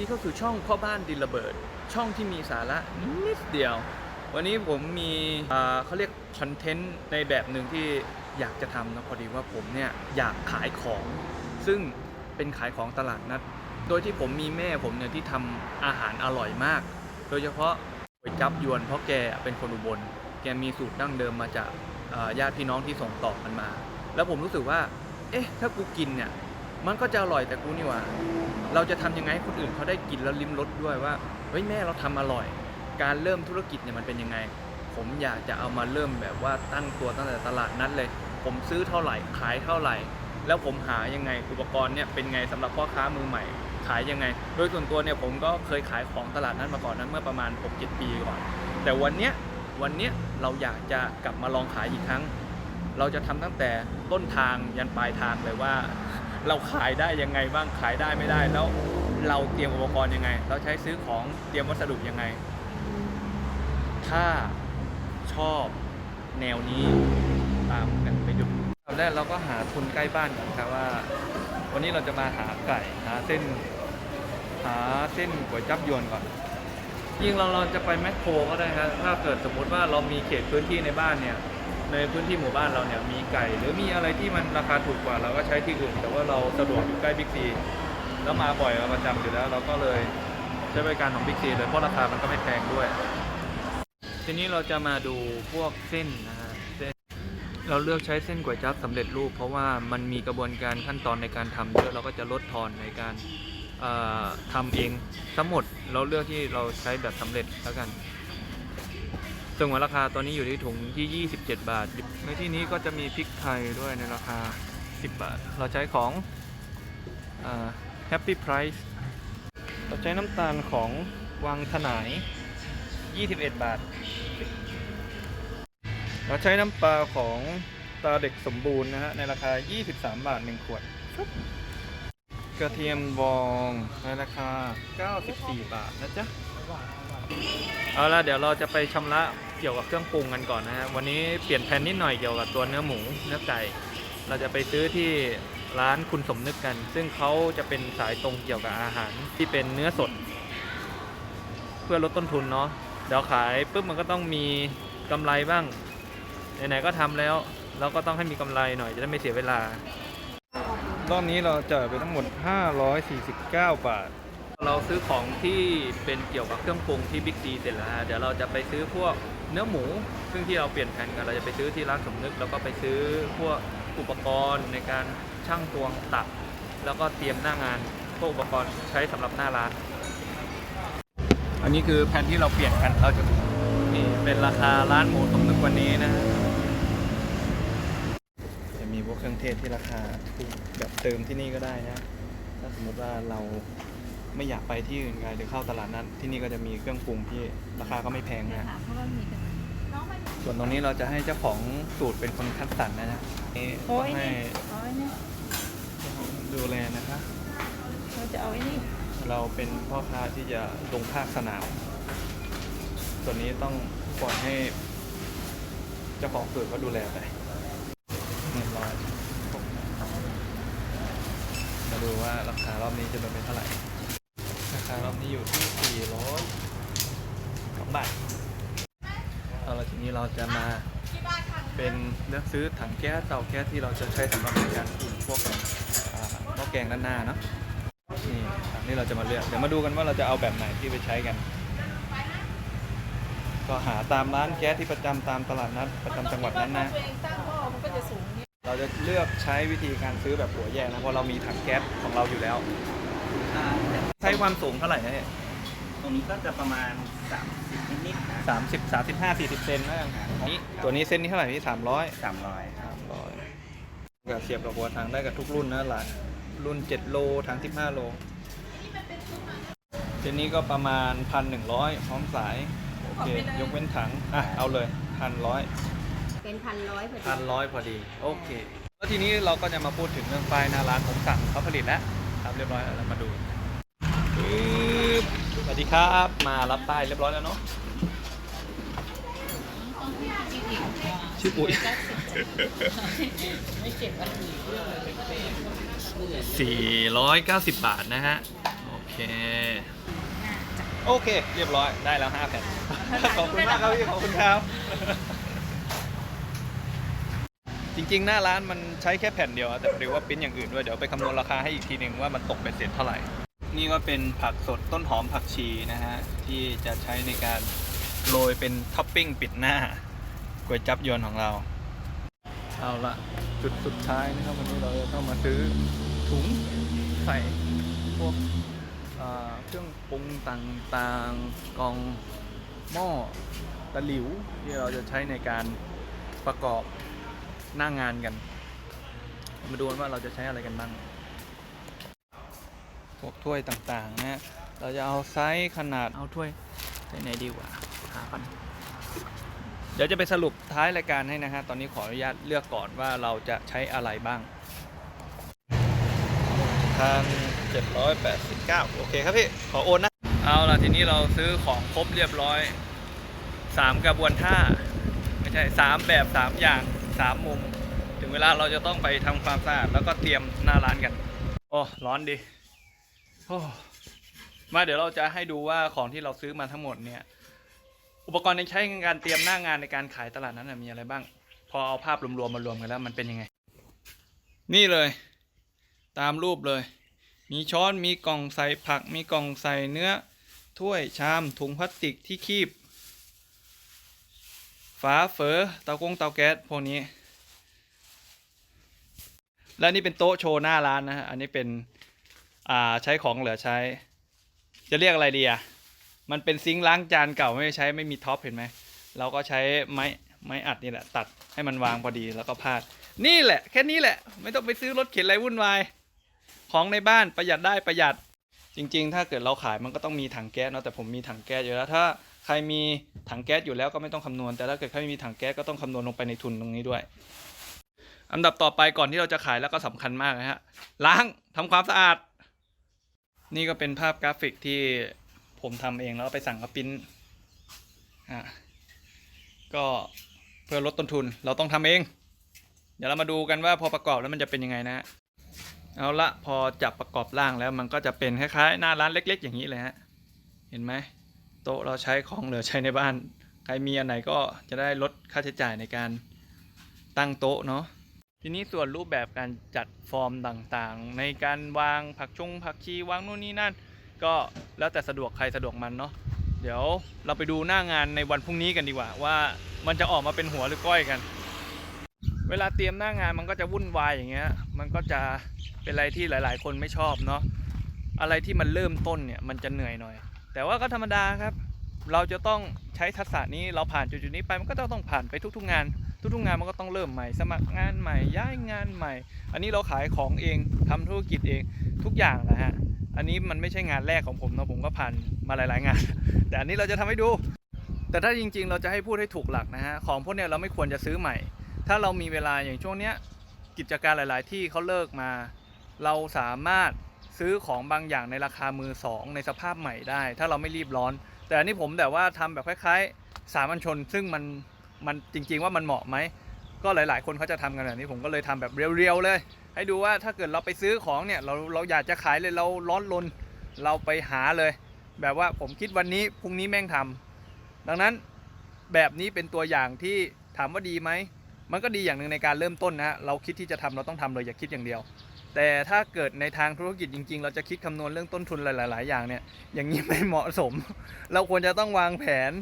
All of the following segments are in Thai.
นดีเข้าสู่ช่องพ่อบ้านดินระเบิด ช่องที่มีสาระนิดเดียว วันนี้ผมมีเขาเรียกคอนเทนต์ในแบบหนึ่งที่อยากจะทำนะพอดีว่าผมเนี่ยอยากขายของ ซึ่งเป็นขายของตลาดนัด โดยที่ผมมีแม่ผมเนี่ยที่ทำอาหารอร่อยมาก โดยเฉพาะก๋วยจับยวนเพราะแกเป็นคนอุบล แกมีสูตรดั้งเดิมมาจากญาติพี่น้องที่ส่งต่อกันมา แล้วผมรู้สึกว่า เอ๊ะ ถ้ากูกินเนี่ย มันก็จะอร่อยแต่กูนี่หว่า เราจะทำยังไงให้คนอื่นเขาได้กินแล้วลิ้มรสด้วยว่าเฮ้ยแม่เราทำอร่อย การเริ่มธุรกิจเนี่ยมันเป็นยังไง ผมอยากจะเอามาเริ่มแบบว่าตั้งตัวตั้งแต่ตลาดนัดเลย ผมซื้อเท่าไหร่ขายเท่าไหร่ แล้วผมหายังไงอุปกรณ์เนี่ยเป็นไงสำหรับพ่อค้ามือใหม่ ขายยังไง โดยส่วนตัวเนี่ยผมก็เคยขายของตลาดนัดมาก่อนนั้นเมื่อประมาณ 6-7 ปีก่อน แต่วันเนี้ยวันเนี้ยเราอยากจะกลับมาลองขายอีกครั้ง เราจะทำตั้งแต่ต้นทางยันปลายทางเลยว่า เราขายได้ยังไงบ้างขายได้ไม่ได้ แล้วเราเตรียมอุปกรณ์ยังไง เราใช้ซื้อของเตรียมวัสดุยังไง ถ้าชอบแนวนี้ตามกันไปดูตอนแรกเราก็หาทุนใกล้บ้านก่อนครับว่า วันนี้เราจะมาหาไก่หาเส้น หาเส้นก๋วยจับยวนก่อนยิ่งเราเราจะไปแมคโครก็ได้ครับถ้าเกิดสมมุติว่าเรามีเขตพื้นที่ในบ้านเนี่ย ในพื้นที่หมู่บ้านเราเนี่ยมีไก่ หรือมีอะไรที่มันราคาถูกกว่าเราก็ใช้ที่อื่น แต่ว่าเราสะดวกอยู่ใกล้บิ๊กซีแล้วมาบ่อยมาประจำอยู่แล้ว เราก็เลยใช้บริการของบิ๊กซีเลยเพราะราคามันก็ไม่แพงด้วย ทีนี้เราจะมาดูพวกเส้นนะฮะเส้นเราเลือกใช้เส้นก๋วยจั๊บสำเร็จรูป เพราะว่ามันมีกระบวนการขั้นตอนในการทำเยอะเราก็จะลดทอนในการทำเองทั้งหมดเราเลือกที่เราใช้แบบสำเร็จแล้วกัน ซึ่งว่าราคาตัวนี้อยู่ที่ถุงที่ 27 บาท ในที่นี้ก็จะมีพริกไทยด้วยในราคา 10 บาท เราใช้ของอ Happy Price เราใช้น้ำตาลของวังถนาย 21 บาท เราใช้น้ำปลาของตาเด็กสมบูรณ์นะฮะในราคา 23 บาท 1 ขวด กระเทียมบองในราคา 94 บาทนะจ๊ะ เอาละเดี๋ยวเราจะไปชำระ เกี่ยวกับเครื่องปรุงกันก่อนนะฮะวันนี้เปลี่ยนแผนนิดหน่อยเกี่ยวกับตัวเนื้อหมูเนื้อไก่เราจะไปซื้อที่ร้านคุณสมนึกกัน ซึ่งเขาจะเป็นสายตรงเกี่ยวกับอาหารที่เป็นเนื้อสด เพื่อลดต้นทุนเนาะเดี๋ยวขายปุ๊บมันก็ต้องมีกำไรบ้างไหนๆก็ทำแล้วเราก็ต้องให้มีกำไรหน่อยจะได้ไม่เสียเวลารอบนี้เราจ่ายไปทั้งหมด 549 บาท เราซื้อของที่เป็นเกี่ยวกับเครื่องปรุงที่บิ๊กซีเสร็จแล้วฮะเดี๋ยวเราจะไปซื้อพวกเนื้อหมู ซึ่งที่เราเปลี่ยนแผนกันเราจะไปซื้อที่ร้านสมนึก แล้วก็ไปซื้อพวกอุปกรณ์ในการช่างตวงตัก แล้วก็เตรียมหน้างานพวกอุปกรณ์ใช้สำหรับหน้าร้าน อันนี้คือแผนที่เราเปลี่ยนกันเราจะนี่เป็นราคาร้านหมูสมนึกวันนี้นะฮะจะมีพวกเครื่องเทศที่ราคาถูกแบบเติมที่นี่ก็ได้นะถ้าสมมติว่าเรา ไม่อยากไปที่อื่นไงหรือเข้าตลาดนั้น ที่นี่ก็จะมีเครื่องปรุงที่ราคาก็ไม่แพงนะถามเขาว่ามีกันน้องมันส่วนตรงนี้เราจะให้เจ้าของสูตรเป็นคนคัดสรรนะนะนี่โอ้ต้องยให้นี่เอาไอ้นี่ดูแลนะคะเราจะเอาไอ้นี่เราเป็นพ่อค้าที่จะลงภาคสนามส่วนนี้ต้องปล่อยให้เจ้าของสูตรก็ดูแลไปเรียบร้อยมาดูว่าราคารอบนี้จะเป็นเท่าไหร่ราคารอบนี้อยู่ที่400สองบาทเอาละทีนี้เราจะมาเป็นเลือกซื้อถังแก๊สเตาแก๊สที่เราจะใช้สำหรับในการอุ่นพวกหม้อแกงด้านหน้าเนาะนี่อันนี้เราจะมาเลือกเดี๋ยวมาดูกันว่าเราจะเอาแบบไหนที่ไปใช้กัน ก็หาตามร้านแก๊สที่ประจำตามตลาดนัดประจำจังหวัดนั้นนะเองตั้งหม้อมันก็จะสูงอย่างนี้เราจะเลือกใช้วิธีการซื้อแบบหัวแยกนะเพราะเรามีถังแก๊สของเราอยู่แล้ว อ่าแต่ใช้ความสูงเท่าไหร่นะเนี่ยตรงนี้ก็จะประมาณ30นิดๆนะสามสิบสามสิบห้าสี่สิบเซนนะนี่ตัวนี้เส้นนี้เท่าไหร่นี่สามร้อย300สามร้อยก็เสียบกับหัวถังได้กับทุกรุ่นนะหลานรุ่น7โลถัง15โลเส้นนี้ก็ประมาณ1,100พร้อมสายโอเคยกเว้นถังอะเอาเลย1,100เป็นพันร้อยพอดี พันร้อยพอดี โอเค แล้วทีนี้เราก็จะมาพูดถึงเรื่องป้ายหน้าร้านผมสั่งเขาผลิตแล้ว ครับ เรียบร้อยแล้วเรามาดูปึ๊บสวัสดีครับ มารับป้ายเรียบร้อยแล้วเนาะชื่อปุ๋ยไม่เก็บอันอื่น490บาทนะฮะ โอเค โอเค เรียบร้อยได้แล้ว5แผ่นขอบคุณมากครับพี่ ขอบคุณครับ จริง ๆ หน้าร้านมันใช้แค่แผ่นเดียวอะแต่พอดีว่าปริ้นอย่างอื่นด้วย เดี๋ยวไปคำนวณราคาให้อีกทีหนึ่งว่ามันตกเป็นเสร็จเท่าไหร่ นี่ก็เป็นผักสดต้นหอมผักชีนะฮะ ที่จะใช้ในการโรยเป็นท็อปปิ้งปิดหน้าก๋วยจับยวนของเรา เอาละจุดสุดท้ายนะครับวันนี้เราจะต้องมาซื้อถุงใส่พวกเอ่อเครื่องปรุงต่างๆกล่องหม้อตะหลิวที่เราจะใช้ในการประกอบ หน้างานกัน มาดูกันว่าเราจะใช้อะไรกันบ้าง พวกถ้วยต่างๆนะฮะเราจะเอาไซส์ขนาด เอาถ้วยใส่ไหนดีกว่าหากันเดี๋ยวจะไปสรุปท้ายรายการให้นะฮะ ตอนนี้ขออนุญาตเลือกก่อนว่าเราจะใช้อะไรบ้างทาง789โอเคครับพี่ ขอโอนนะ เอาล่ะ ทีนี้เราซื้อของครบเรียบร้อย3กระบวนท่า ไม่ใช่3แบบ3อย่าง 3มุม ถึงเวลาเราจะต้องไปทำความสะอาดแล้วก็เตรียมหน้าร้านกันโอ้ร้อนดีโอ้มาเดี๋ยวเราจะให้ดูว่าของที่เราซื้อมาทั้งหมดเนี่ย อุปกรณ์ในใช้ในการเตรียมหน้างานในการขายตลาดนั้นมีอะไรบ้าง พอเอาภาพรวมๆมารวมกันแล้วมันเป็นยังไง นี่เลย ตามรูปเลย มีช้อนมีกล่องใส่ผัก มีกล่องใส่เนื้อ ถ้วยชามถุงพลาสติกที่คีบ ฝาเฟอเตากงเตาแก๊สพวกนี้ และนี่เป็นโต๊ะโชว์หน้าร้านนะฮะอันนี้เป็นอ่าใช้ของเหลือใช้ จะเรียกอะไรดีอะมันเป็นซิงค์ล้างจานเก่าไม่ใช้ไม่มีท็อปเห็นไหมเราก็ใช้ไม้ไม้อัดนี่แหละ ตัดให้มันวางพอดีแล้วก็พาด นี่แหละ แค่นี้แหละ ไม่ต้องไปซื้อรถเข็นอะไรวุ่นวายของในบ้านประหยัดได้ประหยัด จริง ๆ ถ้าเกิดเราขายมันก็ต้องมีถังแก๊สเนาะแต่ผมมีถังแก๊สอยู่แล้วถ้า ใครมีถังแก๊สอยู่แล้วก็ไม่ต้องคำนวณ แต่ถ้าเกิดใครไม่มีถังแก๊สก็ต้องคำนวณลงไปในทุนตรงนี้ด้วย อันดับต่อไปก่อนที่เราจะขายแล้วก็สำคัญมากนะฮะล้างทำความสะอาด นี่ก็เป็นภาพกราฟิกที่ผมทำเองแล้วไปสั่งกระปิ้นอะก็เพื่อลดต้นทุนเราต้องทำเอง เดี๋ยวเรามาดูกันว่าพอประกอบแล้วมันจะเป็นยังไงนะฮะเอาละพอจับประกอบร่างแล้วมันก็จะเป็นคล้ายๆหน้าร้านเล็ก ๆ อย่างนี้เลยฮะเห็นไหม โต๊ะเราใช้ของเหลือใช้ในบ้าน ใครมีอันไหนก็จะได้ลดค่าใช้จ่ายในการตั้งโต๊ะเนาะทีนี้ส่วนรูปแบบการจัดฟอร์มต่างๆ ในการวางผักชงผักชีวางนู่นนี่นั่น ก็แล้วแต่สะดวกใครสะดวกมันเนาะเดี๋ยวเราไปดูหน้างานในวันพรุ่งนี้กันดีกว่า ว่ามันจะออกมาเป็นหัวหรือก้อยกัน เวลาเตรียมหน้างานมันก็จะวุ่นวายอย่างเงี้ย มันก็จะเป็นอะไรที่หลาย ๆ คนไม่ชอบเนาะอะไรที่มันเริ่มต้นเนี่ยมันจะเหนื่อยหน่อย แต่ว่าก็ธรรมดาครับ เราจะต้องใช้ทักษะนี้เราผ่านจุดๆนี้ไปมันก็ต้องผ่านไปทุกๆงาน ทุกๆงานมันก็ต้องเริ่มใหม่ สมัครงานใหม่ย้ายงานใหม่ อันนี้เราขายของเองทำธุรกิจเองทุกอย่างนะฮะอันนี้มันไม่ใช่งานแรกของผมนะผมก็ผ่านมาหลายๆงาน แต่อันนี้เราจะทำให้ดู แต่ถ้าจริงๆ เราจะให้พูดให้ถูกหลักนะฮะของพวกเนี้ยเราไม่ควรจะซื้อใหม่ ถ้าเรามีเวลาอย่างช่วงเนี้ยกิจการหลาย ๆ ที่เขาเลิกมา เราสามารถ ซื้อของบางอย่างในราคามือสองในสภาพใหม่ได้ ถ้าเราไม่รีบร้อน แต่อันนี้ผมแบบว่าทำแบบคล้ายๆสามัญชน ซึ่งมันมันจริง ๆ ว่ามันเหมาะไหมก็หลาย ๆ คนเขาจะทำกันแบบนี้ผมก็เลยทำแบบเรียวๆเลย ให้ดูว่าถ้าเกิดเราไปซื้อของเนี่ยเราเราอยากจะขายเลยเราร้อนรนเราไปหาเลย แบบว่าผมคิดวันนี้พรุ่งนี้แม่งทำดังนั้นแบบนี้เป็นตัวอย่างที่ถามว่าดีไหมมันก็ดีอย่างหนึ่งในการเริ่มต้นนะฮะเราคิดที่จะทำเราต้องทำเลยอย่าคิดอย่างเดียว แต่ถ้าเกิดในทางธุรกิจจริง ๆ เราจะคิดคำนวณเรื่องต้นทุนหลาย ๆ อย่างเนี่ยอย่างนี้ไม่เหมาะสม เราควรจะต้องวางแผน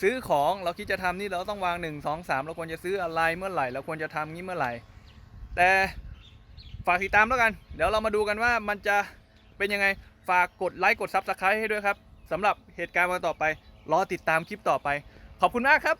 ซื้อของเราคิดจะทำนี่เราต้องวาง1 2 3เราควรจะซื้ออะไรเมื่อไหร่เราควรจะทำงี้เมื่อไหร่ แต่ฝากติดตามแล้วกัน เดี๋ยวเรามาดูกันว่ามันจะเป็นยังไงฝากกดไลค์กดซับสไครต์ให้ด้วยครับสำหรับเหตุการณ์วันต่อไป รอติดตามคลิปต่อไป ขอบคุณมากครับ